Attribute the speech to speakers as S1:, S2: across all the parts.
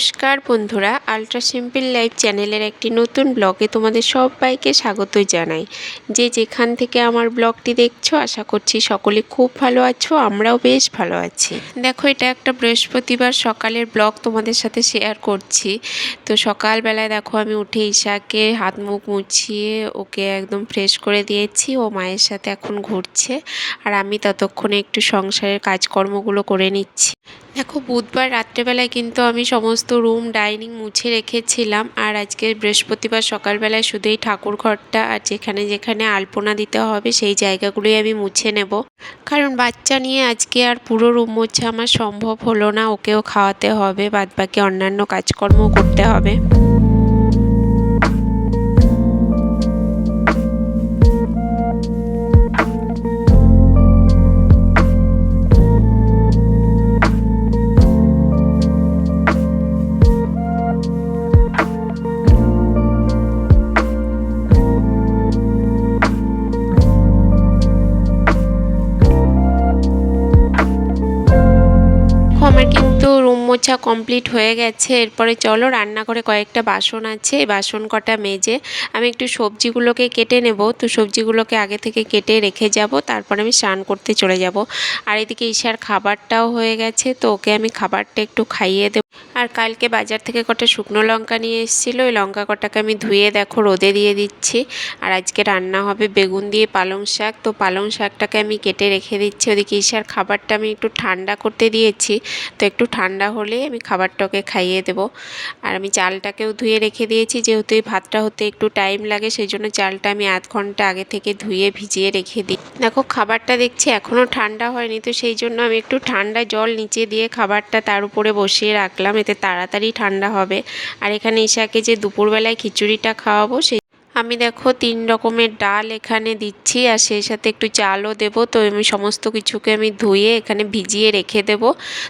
S1: নমস্কার বন্ধুরা, ultra simple life চ্যানেলের একটি নতুন ব্লগে তোমাদের সবাইকে স্বাগত জানাই। যে যেখান থেকে আমার ব্লগটি দেখছ, আশা করছি সকলে খুব ভালো আছো, আমরাও বেশ ভালো আছি। দেখো, এটা একটা বৃহস্পতিবার সকালের ব্লগ তোমাদের সাথে শেয়ার করছি। তো সকালবেলায় দেখো, আমি উঠে ঈশাকে হাত মুখ মুছিয়ে ওকে একদম ফ্রেশ করে দিয়েছি, ও মায়ের সাথে এখন ঘুরছে। আর আমি ততক্ষণে একটু সংসারের কাজকর্মগুলো করে নিচ্ছি। দেখো বুধবার রাত্রেবেলায় কিন্তু আমি সমস্ত রুম, ডাইনিং মুছে রেখেছিলাম। আর আজকে বৃহস্পতিবার সকালবেলায় শুধু এই ঠাকুর ঘরটা আর যেখানে যেখানে আলপনা দিতে হবে, সেই জায়গাগুলোই আমি মুছে নেব। কারণ বাচ্চা নিয়ে আজকে আর পুরো রুম মোছা আমার সম্ভব হলো না, ওকেও খাওয়াতে হবে, বাদবাকি অন্যান্য কাজকর্মও করতে হবে। মোছা কমপ্লিট হয়ে গেছে, এরপরে চলো রান্না রান্নাঘরে কয়েকটা বাসন আছে, এই বাসন কটা মেজে আমি একটু সবজিগুলোকে কেটে নেব। তো সবজিগুলোকে আগে থেকে কেটে রেখে যাব, তারপর আমি স্নান করতে চলে যাব। আর এদিকে ঈশার খাবারটাও হয়ে গেছে, তো ওকে আমি খাবারটা একটু খাইয়ে দেবো। আর কালকে বাজার থেকে কটা শুকনো লঙ্কা নিয়ে এসেছিল, ওই লঙ্কা কটাকে আমি ধুয়ে দেখো রোদে দিয়ে দিচ্ছি। আর আজকে রান্না হবে বেগুন দিয়ে পালং শাক, তো পালং শাকটাকে আমি কেটে রেখে দিচ্ছি। ওদিকে ঈশার খাবারটা আমি একটু ঠান্ডা করতে দিয়েছি, তো একটু ঠান্ডা হলে আমি খাবারটাকে খাইয়ে দেবো। আর আমি চালটাকেও ধুয়ে রেখে দিয়েছি, যেহেতু এই ভাতটা হতে একটু টাইম লাগে, সেই জন্য চালটা আমি আধ ঘণ্টা আগে থেকে ধুয়ে ভিজিয়ে রেখে দিই। দেখো খাবারটা দেখছি এখনও ঠান্ডা হয়নি, তো সেই জন্য আমি একটু ঠান্ডা জল নিচে দিয়ে খাবারটা তার উপরে বসিয়ে রাখলাম। এতে তাড়াতাড়ি ঠান্ডা হবে। আর এখানে ঈশাকে যে দুপুরবেলায় খিচুড়িটা খাওয়াবো সেই আমি দেখো তিন রকমের ডাল এখানে দিচ্ছি আর সেই সাথে একটু চালও দেব। তো আমি সমস্ত কিছুকে আমি ধুয়ে এখানে ভিজিয়ে রেখে দেব।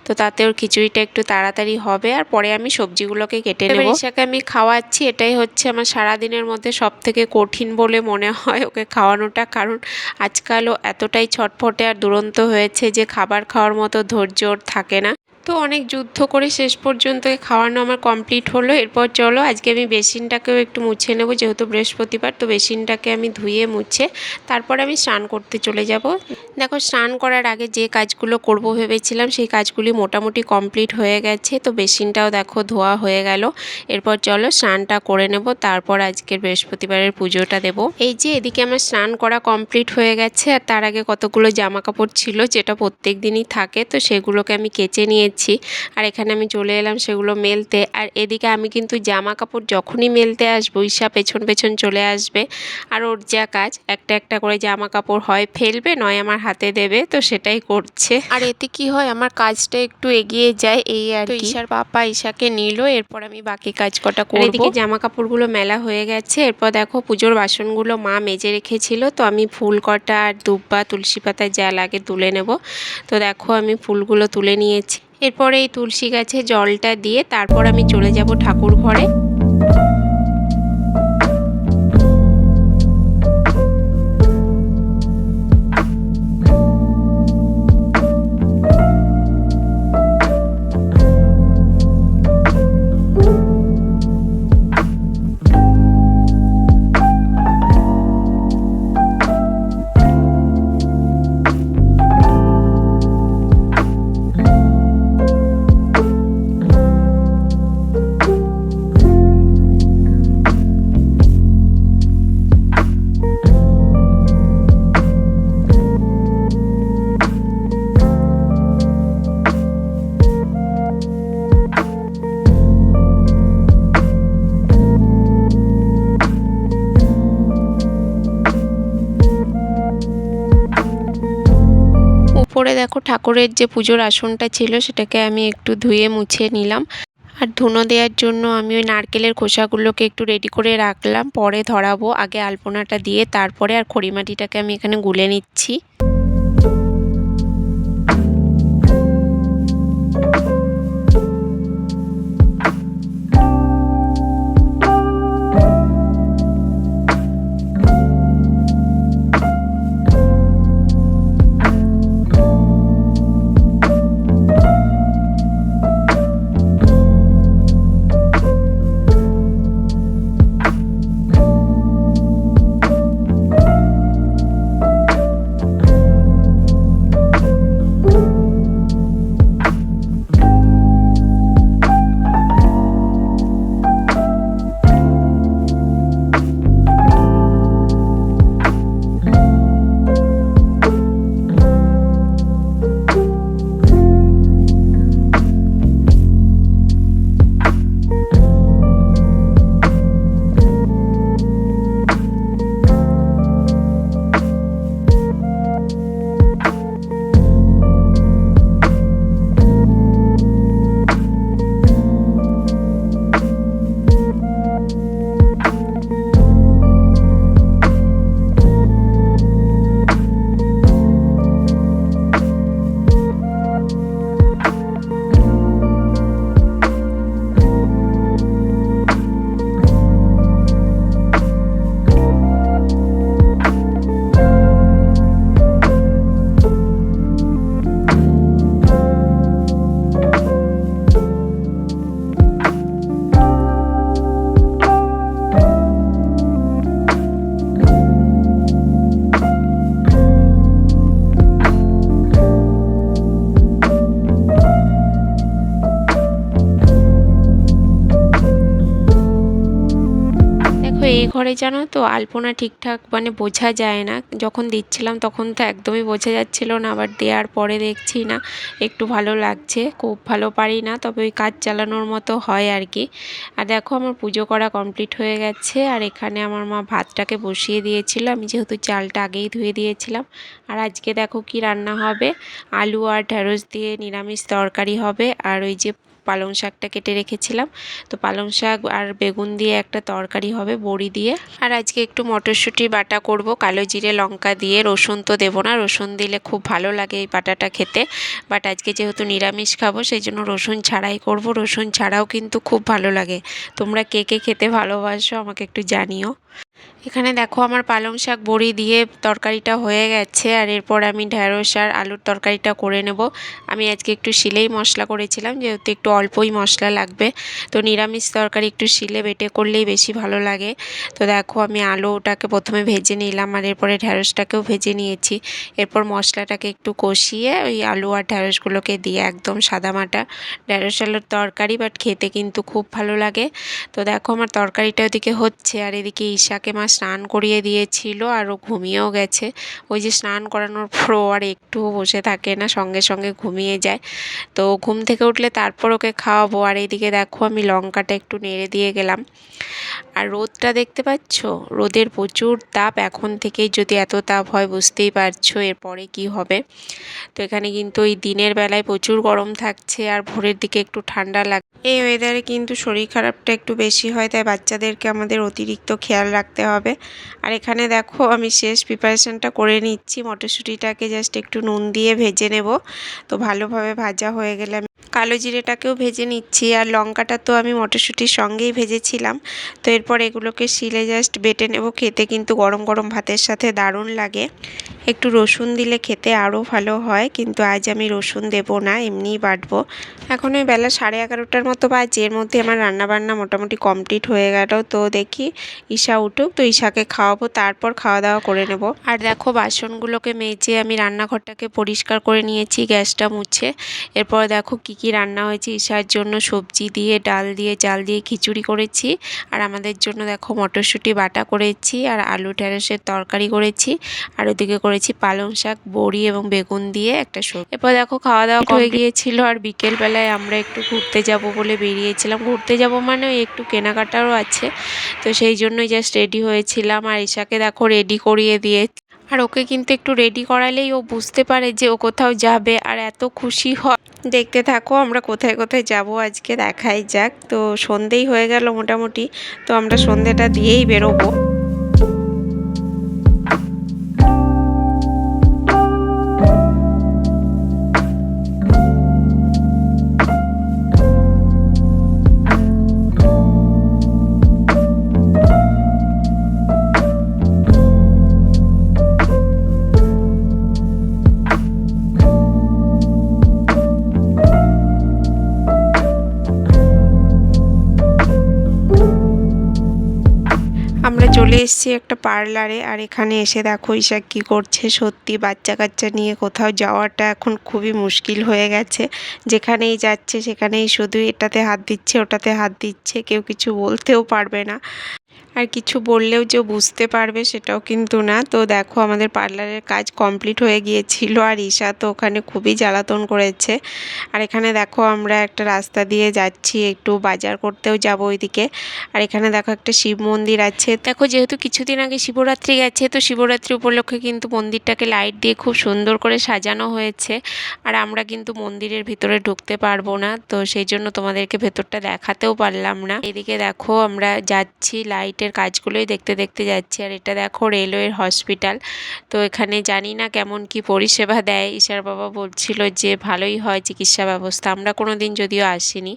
S1: তো তাতে ওর খিচুড়িটা একটু তাড়াতাড়ি হবে আর পরে আমি সবজিগুলোকে কেটে নেব। ঈশাকে আমি খাওয়াচ্ছি এটাই হচ্ছে আমার সারাদিনের মধ্যে সব থেকে কঠিন বলে মনে হয় ওকে খাওয়ানোটা। কারণ আজকালও এতটাই ছটফটে আর দুরন্ত হয়েছে যে খাবার খাওয়ার মতো ধৈর্য ওর থাকে না। তো অনেক যুদ্ধ করে শেষ পর্যন্ত খাওয়ানো আমার কমপ্লিট হলো। এরপর চলো, আজকে আমি বেসিনটাকেও একটু মুছে নেব, যেহেতু বৃহস্পতিবার, তো বেসিনটাকে আমি ধুয়ে মুছে তারপর আমি স্নান করতে চলে যাব। দেখো, স্নান করার আগে যে কাজগুলো করব ভেবেছিলাম, সেই কাজগুলি মোটামুটি কমপ্লিট হয়ে গেছে। তো বেসিনটাও দেখো ধোয়া হয়ে গেল। এরপর চলো, স্নানটা করে নেব, তারপর আজকের বৃহস্পতিবারের পুজোটা দেব। এই যে, এদিকে আমার স্নান করা কমপ্লিট হয়ে গেছে, আর তার আগে কতগুলো জামা কাপড় ছিল, যেটা প্রত্যেক দিনই থাকে, তো সেগুলোকে আমি কেচে নিয়েছি আর এখানে আমি চলে এলাম সেগুলো মেলতে। আর এদিকে আমি কিন্তু জামা কাপড় যখনই মেলতে আসব ঈশা পেছন পেছন চলে আসবে। আর ওর যা কাজ একটা একটা করে জামা কাপড় হয় ফেলবে নয় আমার হাতে দেবে তো সেটাই করছে। আর এতে কি হয় আমার কাজটা একটু এগিয়ে যায় এই আর ঈশার পাপা ঈশাকে নিল এরপর আমি বাকি কাজ কটা করব এদিকে জামা কাপড়গুলো মেলা হয়ে গেছে। এরপর দেখো পুজোর বাসনগুলো মা মেজে রেখেছিল তো আমি ফুল কটা আর দুব্বা তুলসী পাতা যা লাগে তুলে নেব। তো দেখো আমি ফুলগুলো তুলে নিয়েছি। এরপরে এই তুলসী গাছে জলটা দিয়ে তারপর আমি চলে যাব ঠাকুর ঘরে দেখো ঠাকুরের যে পুজোর আসনটা ছিল সেটাকে আমি একটু ধুয়ে মুছে নিলাম। আর ধুনো দেওয়ার জন্য আমি ওই নারকেলের খোসাগুলোকে একটু রেডি করে রাখলাম। পরে ধরাবো, আগে আলপনাটা দিয়ে তারপরে আর খড়িমাটিটাকে আমি এখানে গুলে নিচ্ছি। ঘরে জানো তো আলপনা ঠিকঠাক মানে বোঝা যায় না। যখন দিচ্ছিলাম তখন তো একদমই বোঝা যাচ্ছিল না, আবার দেওয়ার পরে দেখছি না, একটু ভালো লাগছে, খুব ভালো পারি না, তবে ওই কাজ চালানোর মতো হয় আর কি। আর দেখো আমার পুজো করা কমপ্লিট হয়ে গেছে, আর এখানে আমার মা ভাতটাকে বসিয়ে দিয়েছিল, আমি যেহেতু চালটা আগেই ধুয়ে দিয়েছিলাম। আর আজকে দেখো কি রান্না হবে, আলু আর ঢ্যাঁড়স দিয়ে নিরামিষ তরকারি হবে, আর ওই যে পালং শাকটা কেটে রেখেছিলাম। তো পালং শাক আর বেগুন দিয়ে একটা তরকারি হবে বড়ি দিয়ে। আর আজকে একটু মটরশুঁটি বাটা করব। কালো জিরে, লঙ্কা দিয়ে রসুন তো দেবো না। রসুন দিলে খুব ভালো লাগে এই বাটাটা খেতে। বাট আজকে যেহেতু নিরামিষ খাব, সেই জন্য রসুন ছাড়াই করব। রসুন ছাড়াও কিন্তু খুব ভালো লাগে। তোমরা কে কে খেতে ভালোবাসো আমাকে একটু জানিও। এখানে দেখো আমার পালং শাক বড়ি দিয়ে তরকারিটা হয়ে গেছে, আর এরপর আমি ঢ্যাঁড়স আর আলুর তরকারিটা করে নেব। আমি আজকে একটু শিলেই মশলা করেছিলাম, যেহেতু একটু অল্পই মশলা লাগবে। তো নিরামিষ তরকারি একটু শিলে বেটে করলেই বেশি ভালো লাগে। তো দেখো আমি আলুটাকে প্রথমে ভেজে নিলাম, আর এরপরে ঢ্যাঁড়সটাকেও ভেজে নিয়েছি। এরপর মশলাটাকে একটু কষিয়ে ওই আলু আর ঢ্যাঁড়সগুলোকে দিয়ে একদম সাদামাটা ঢ্যাঁড়স আলুর তরকারি, বাট খেতে কিন্তু খুব ভালো লাগে। তো দেখো আমার তরকারিটা ওদিকে হচ্ছে, আর এদিকে ঈশাকে মা স্নান করিয়ে দিয়েছিল আর ও ঘুমিয়েও গেছে। ওই যে স্নান করানোর পরও আর একটুও বসে থাকে না, সঙ্গে সঙ্গে ঘুমিয়ে যায়। তো ঘুম থেকে উঠলে তারপর ওকে খাওয়াবো। আর এইদিকে দেখো আমি লঙ্কাটা একটু নেড়ে দিয়ে গেলাম। আর রোদটা দেখতে পাচ্ছ? রোদের প্রচুর তাপ। এখন থেকেই যদি এত তাপ হয় বুঝতেই পারছ এরপরে কি হবে। তো এখানে কিন্তু ওই দিনের বেলায় প্রচুর গরম থাকছে আর ভোরের দিকে একটু ঠান্ডা লাগে এই ওয়েদারে কিন্তু শরীর খারাপটা একটু বেশি হয়, তাই বাচ্চাদেরকে আমাদের অতিরিক্ত খেয়াল রাখতে হবে। আর এখানে দেখো আমি শেষ প্রিপারেশানটা করে নিচ্ছি। মটরশুঁটিটাকে জাস্ট একটু নুন দিয়ে ভেজে নেব। তো ভালোভাবে ভাজা হয়ে গেলে আমি কালো জিরেটাকেও ভেজে নিচ্ছি। আর লঙ্কাটা তো আমি মটরশুঁটির সঙ্গেই ভেজেছিলাম। তো এরপর এগুলোকে শিলে জাস্ট বেটে নেব। খেতে কিন্তু গরম গরম ভাতের সাথে দারুণ লাগে। একটু রসুন দিলে খেতে আরও ভালো হয়, কিন্তু আজ আমি রসুন দেব না, এমনিই বাটবো। এখন ওই বেলা সাড়ে এগারোটার মতো বাজে, এর মধ্যে আমার রান্নাবান্না মোটামুটি কমপ্লিট হয়ে গেল, তো দেখি ঈশা উঠুক, তো ঈশাকে খাওয়াবো, তারপর খাওয়া দাওয়া করে নেব। আর দেখো বাসনগুলোকে মেজে আমি রান্নাঘরটাকে পরিষ্কার করে নিয়েছি, গ্যাসটা মুছে। এরপর দেখো কি কি রান্না হয়েছে, ঈশার জন্য সবজি দিয়ে, ডাল দিয়ে, চাল দিয়ে খিচুড়ি করেছি। আর আমাদের জন্য দেখো মটরশুঁটি বাটা করেছি, আর আলু ঢেঁড়সের তরকারি করেছি। আর ওদিকে করেছি পালং শাক বড়ি এবং বেগুন দিয়ে একটা সবজি। এরপর দেখো খাওয়া দাওয়া হয়ে গিয়েছিল আর বিকেলবেলায় আমরা একটু ঘুরতে যাব বলে বেরিয়েছিলাম। ঘুরতে যাব মানে একটু কেনাকাটারও আছে। তো সেই জন্যই জাস্ট রেডি হয়েছিলাম আর ঈশাকে দেখো রেডি করিয়ে দিয়ে আর ওকে কিন্তু একটু রেডি করালেই ও বুঝতে পারে যে ও কোথাও যাবে আর এত খুশি হয় দেখতে থাকো আমরা কোথায় কোথায় যাব আজকে দেখাই যাক। তো সন্ধেই হয়ে গেল মোটামুটি। তো আমরা সন্ধেটা দিয়েই বেরোবো। আমরা চলে এসেছি একটা পার্লারে আর এখানে এসে দেখো ঈশা কী করছে। সত্যি বাচ্চা কাচ্চা নিয়ে কোথাও যাওয়াটা এখন খুবই মুশকিল হয়ে গেছে। যেখানেই যাচ্ছে সেখানেই শুধু এটাতে হাত দিচ্ছে, ওটাতে হাত দিচ্ছে, কেউ কিছু বলতেও পারবে না। আর কিছু বললেও যে বুঝতে পারবে সেটাও কিন্তু না। তো দেখো আমাদের পার্লারের কাজ কমপ্লিট হয়ে গিয়েছিল আর ঈশা তো ওখানে খুবই জ্বালাতন করেছে। আর এখানে দেখো আমরা একটা রাস্তা দিয়ে যাচ্ছি, একটু বাজার করতেও যাব ওইদিকে। আর এখানে দেখো একটা শিব মন্দির আছে। দেখো যেহেতু কিছুদিন আগে শিবরাত্রি গেছে, তো শিবরাত্রি উপলক্ষে কিন্তু মন্দিরটাকে লাইট দিয়ে খুব সুন্দর করে সাজানো হয়েছে। আর আমরা কিন্তু মন্দিরের ভিতরে ঢুকতে পারব না, তো সেই জন্য তোমাদেরকে ভেতরটা দেখাতেও পারলাম না। এদিকে দেখো আমরা যাচ্ছি, লাইটের কাজগুলোই দেখতে দেখতে যাচ্ছি। আর এটা দেখো রেলওয়ের হসপিটাল। তো এখানে জানি না কেমন কি পরিষেবা দেয়। ঈশার বাবা বলছিল যে ভালোই হয় চিকিৎসা ব্যবস্থা। আমরা কোনো দিন যদিও আসিনি।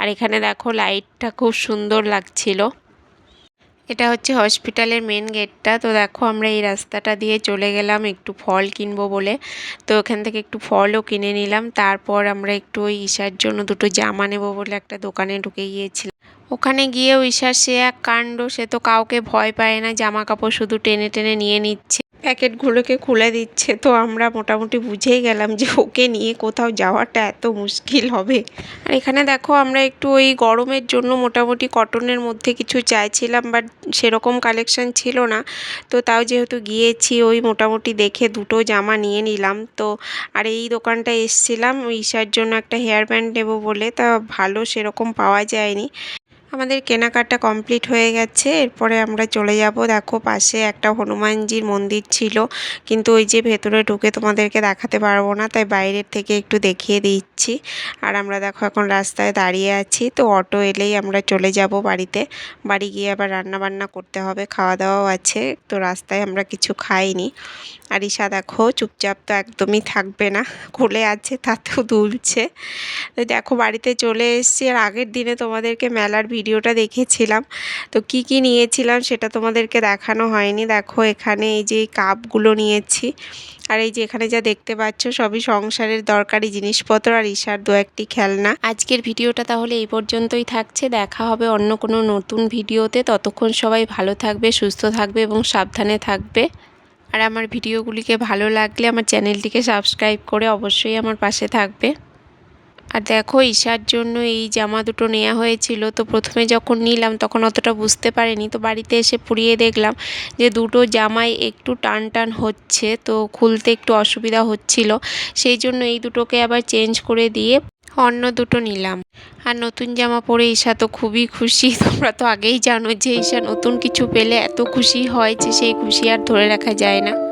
S1: আর এখানে দেখো লাইটটা খুব সুন্দর লাগছিল। এটা হচ্ছে হসপিটালের মেন গেটটা। তো দেখো আমরা এই রাস্তাটা দিয়ে চলে গেলাম একটু ফল কিনবো বলে। তো ওখান থেকে একটু ফলও কিনে নিলাম। তারপর আমরা একটু ওই ঈশার জন্য দুটো জামা নেব বলে একটা দোকানে ঢুকে গিয়েছিলাম। ওখানে গিয়েও ঈশার সে এক কাণ্ড, সে তো কাউকে ভয় পায় না জামা কাপড় শুধু টেনে টেনে নিয়ে নিচ্ছে। প্যাকেটগুলোকে খুলে দিচ্ছে, তো আমরা মোটামুটি বুঝেই গেলাম যে ওকে নিয়ে কোথাও যাওয়াটা এত মুশকিল হবে। আর এখানে দেখো আমরা একটু ওই গরমের জন্য মোটামুটি কটনের মধ্যে কিছু চাইছিলাম, বাট সেরকম কালেকশন ছিল না। তো তাও যেহেতু গিয়েছি, ওই মোটামুটি দেখে দুটো জামা নিয়ে নিলাম। তো আর এই দোকানটা এসছিলাম ঈশার জন্য একটা হেয়ার ব্যান্ড নেব বলে, তা ভালো সেরকম পাওয়া যায়নি। আমাদের কেনাকাটা কমপ্লিট হয়ে গেছে, এরপরে আমরা চলে যাব। দেখো পাশে একটা হনুমানজির মন্দির ছিল, কিন্তু ওই যে ভেতরে ঢুকে তোমাদেরকে দেখাতে পারব না, তাই বাইরের থেকে একটু দেখিয়ে দিচ্ছি। আর আমরা দেখো এখন রাস্তায় দাঁড়িয়ে আছি, তো অটো এলেই আমরা চলে যাব বাড়িতে। বাড়ি গিয়ে আবার রান্না বান্না করতে হবে, খাওয়া দাওয়াও আছে, তো রাস্তায় আমরা কিছু খাইনি। আর ঈশা, দেখো, চুপচাপ তো একদমই থাকবে না। কোলে আছে, তাতেও দুলছে। তো দেখো, বাড়িতে চলে এসেছি। আর আগের দিনে তোমাদেরকে মেলার ভিডিওটা দেখেছিলাম। তো কি কি নিয়েছিলাম সেটা তোমাদেরকে দেখানো হয়নি। দেখো, এখানে এই যে কাপগুলো নিয়েছি। আর এই যে এখানে যা দেখতে পাচ্ছ, সবই সংসারের দরকারি জিনিসপত্র। আর ঈশার দু একটি খেলনা। আজকের ভিডিওটা তাহলে এই পর্যন্তই থাকছে। দেখা হবে অন্য কোনো নতুন ভিডিওতে। ততক্ষণ সবাই ভালো থাকবে, সুস্থ থাকবে এবং সাবধানে থাকবে। আর আমার ভিডিওগুলিকে ভালো লাগলে আমার চ্যানেলটিকে সাবস্ক্রাইব করে অবশ্যই আমার পাশে থাকবে। আর দেখো, ঈশার জন্য এই জামা দুটো নেওয়া হয়েছিল। তো প্রথমে যখন নিলাম, তখন অতটা বুঝতে পারিনি। তো বাড়িতে এসে পুড়িয়ে দেখলাম যে দুটো জামাই একটু টান টান হচ্ছে, তো খুলতে একটু অসুবিধা হচ্ছিল। সেই জন্য এই দুটোকে আবার চেঞ্জ করে দিয়ে অন্য দুটো নিলাম। আর নতুন জামা পরে ঈশা তো খুবই খুশি। তোমরা তো আগেই জানো যে ঈশা নতুন কিছু পেলে এত খুশি হয় যে সেই খুশি আর ধরে রাখা যায় না।